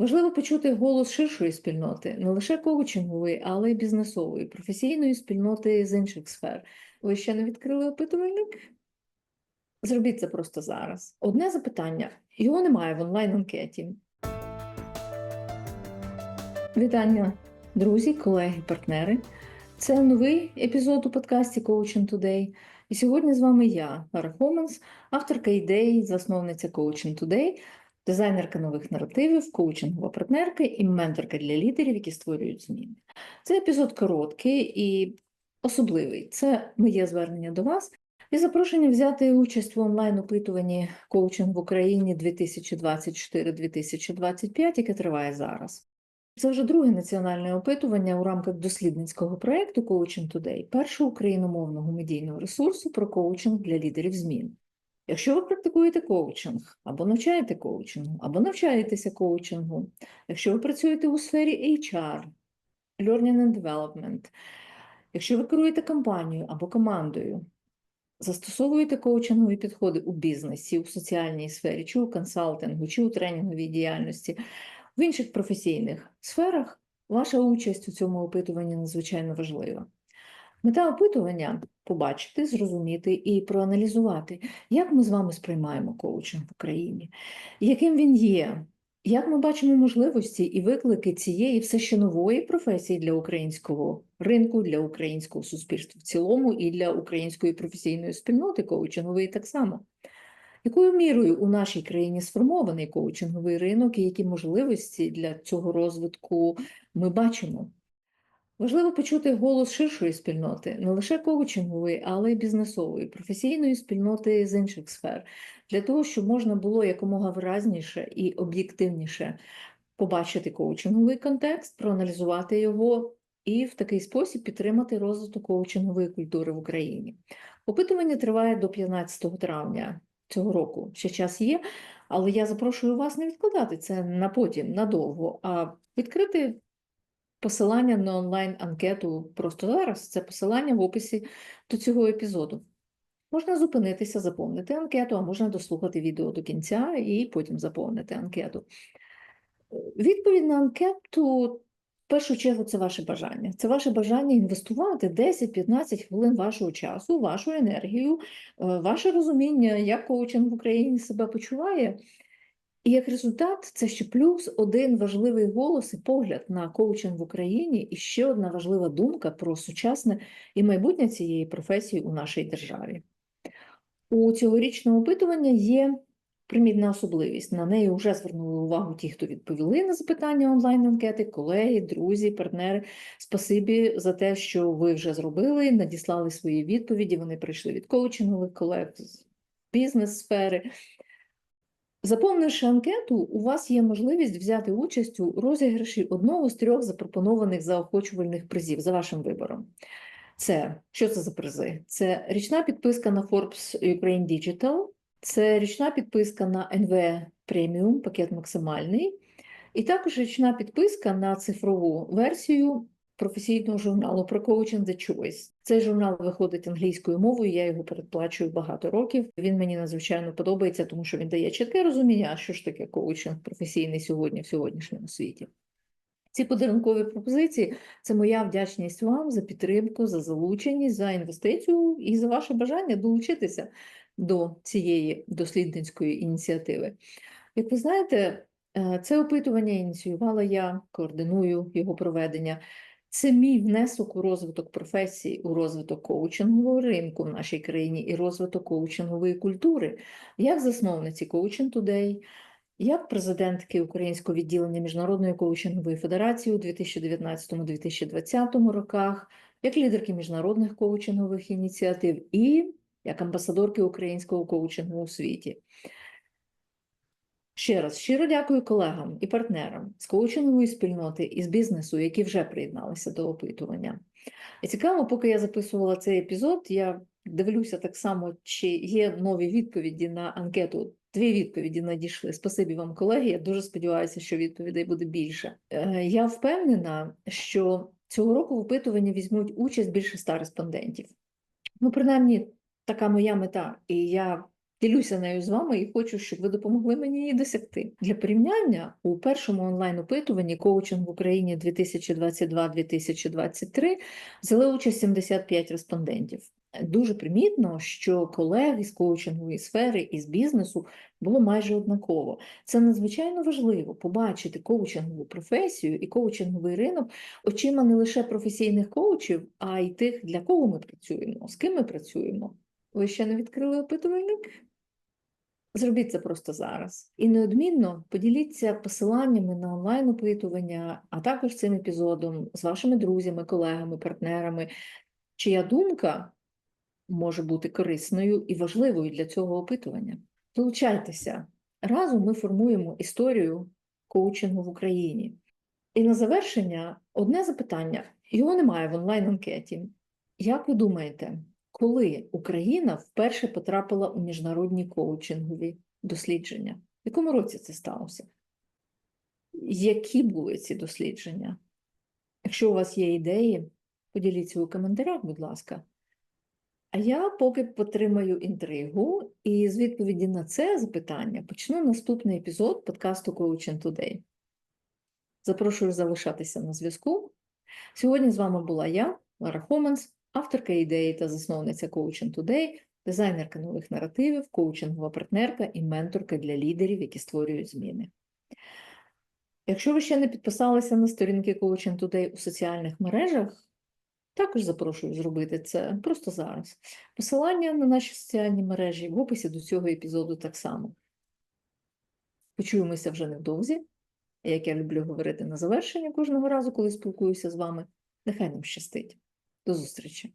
Важливо почути голос ширшої спільноти, не лише коучингової, але й бізнесової, професійної спільноти з інших сфер. Ви ще не відкрили опитувальник? Зробіть це просто зараз. Одне запитання: його немає в онлайн-анкеті. Вітання, друзі, колеги, партнери. Це новий епізод у подкасті Coaching Today. І сьогодні з вами я, Лара Хоманс, авторка ідей, засновниця Coaching Today, дизайнерка нових наративів, коучингова партнерка і менторка для лідерів, які створюють зміни. Цей епізод короткий і особливий. Це моє звернення до вас і запрошення взяти участь в онлайн-опитуванні коучинг в Україні 2024-2025, яке триває зараз. Це вже друге національне опитування у рамках дослідницького проєкту Coaching Today, першого україномовного медійного ресурсу про коучинг для лідерів змін. Якщо ви практикуєте коучинг, або навчаєте коучингу, або навчаєтеся коучингу, якщо ви працюєте у сфері HR, Learning and Development, якщо ви керуєте компанією або командою, застосовуєте коучингові підходи у бізнесі, у соціальній сфері, чи у консалтингу, чи у тренінговій діяльності, в інших професійних сферах, ваша участь у цьому опитуванні надзвичайно важлива. Мета опитування побачити, зрозуміти і проаналізувати, як ми з вами сприймаємо коучинг в Україні, яким він є, як ми бачимо можливості і виклики цієї все ще нової професії для українського ринку, для українського суспільства в цілому і для української професійної спільноти коучингової так само. Якою мірою у нашій країні сформований коучинговий ринок і які можливості для цього розвитку ми бачимо? Важливо почути голос ширшої спільноти, не лише коучингової, але й бізнесової, професійної спільноти з інших сфер, для того, щоб можна було якомога виразніше і об'єктивніше побачити коучинговий контекст, проаналізувати його і в такий спосіб підтримати розвиток коучингової культури в Україні. Опитування триває до 15 травня цього року. Ще час є, але я запрошую вас не відкладати це на потім, надовго, а відкрити посилання на онлайн-анкету просто зараз. Це посилання в описі до цього епізоду. Можна зупинитися, заповнити анкету, а можна дослухати відео до кінця і потім заповнити анкету. Відповідь на анкету, в першу чергу, це ваше бажання. Це ваше бажання інвестувати 10-15 хвилин вашого часу, вашу енергію, е, ваше розуміння, як коучинг в Україні себе почуває. І як результат, це ще плюс один важливий голос і погляд на коучинг в Україні, і ще одна важлива думка про сучасне і майбутнє цієї професії у нашій державі. У цьогорічному опитуванні є примітна особливість. На неї вже звернули увагу ті, хто відповіли на запитання онлайн-анкети, колеги, друзі, партнери. Спасибі за те, що ви вже зробили, надіслали свої відповіді. Вони прийшли від коучингових колег з бізнес-сфери. Заповнивши анкету, у вас є можливість взяти участь у розіграші одного з трьох запропонованих заохочувальних призів за вашим вибором. Це що це за призи? Це річна підписка на Forbes Ukraine Digital, це річна підписка на NV Premium, пакет максимальний, і також річна підписка на цифрову версію професійного журналу про Coaching The Choice. Цей журнал виходить англійською мовою, я його передплачую багато років. Він мені надзвичайно подобається, тому що він дає чітке розуміння, що ж таке коучинг професійний сьогодні в сьогоднішньому світі. Ці подарункові пропозиції це моя вдячність вам за підтримку, за залученість, за інвестицію і за ваше бажання долучитися до цієї дослідницької ініціативи. Як ви знаєте, е, це опитування ініціювала я, координую його проведення. Це мій внесок у розвиток професії, у розвиток коучингового ринку в нашій країні і розвиток коучингової культури, як засновниці Coaching Today, як президентки Українського відділення Міжнародної коучингової федерації у 2019-2020 роках, як лідерки міжнародних коучингових ініціатив і як амбасадорки українського коучингу у світі. Ще раз щиро дякую колегам і партнерам з коучингової спільноти і з бізнесу, які вже приєдналися до опитування. І цікаво, поки я записувала цей епізод, я дивлюся так само, чи є нові відповіді на анкету. Дві відповіді надійшли. Спасибі вам, колеги. Я дуже сподіваюся, що відповідей буде більше. Е, Я впевнена, що цього року в опитуванні візьмуть участь більше ста респондентів. Ну, принаймні, така моя мета, і я Ділюся нею з вами і хочу, щоб ви допомогли мені її досягти. Для порівняння у першому онлайн-опитуванні коучинг в Україні 2022-2023 взяли участь 75 респондентів. Дуже примітно, що колег із коучингової сфери і з бізнесу було майже однаково. Це надзвичайно важливо побачити коучингову професію і коучинговий ринок очима не лише професійних коучів, а й тих, для кого ми працюємо, з ким ми працюємо. Ви ще не відкрили опитувальник? Зробіть це просто зараз. І неодмінно поділіться посиланнями на онлайн-опитування, а також цим епізодом з вашими друзями, колегами, партнерами, чия думка може бути корисною і важливою для цього опитування. Долучайтеся. Разом ми формуємо історію коучингу в Україні. І на завершення одне запитання. Його немає в онлайн-анкеті. Як ви думаєте, коли Україна вперше потрапила у міжнародні коучингові дослідження? В якому році це сталося? Які були ці дослідження? Якщо у вас є ідеї, поділіться у коментарях, будь ласка. А я поки потримаю інтригу і з відповіді на це запитання почну наступний епізод подкасту Coaching Today. Запрошую залишатися на зв'язку. Сьогодні з вами була я, Лара Хоманс, авторка ідеї та засновниця Coaching Today, дизайнерка нових наративів, коучингова партнерка і менторка для лідерів, які створюють зміни. Якщо ви ще не підписалися на сторінки Coaching Today у соціальних мережах, також запрошую зробити це просто зараз. Посилання на наші соціальні мережі в описі до цього епізоду так само. Почуємося вже невдовзі. Як я люблю говорити на завершення кожного разу, коли спілкуюся з вами, нехай нам щастить. До зустрічі!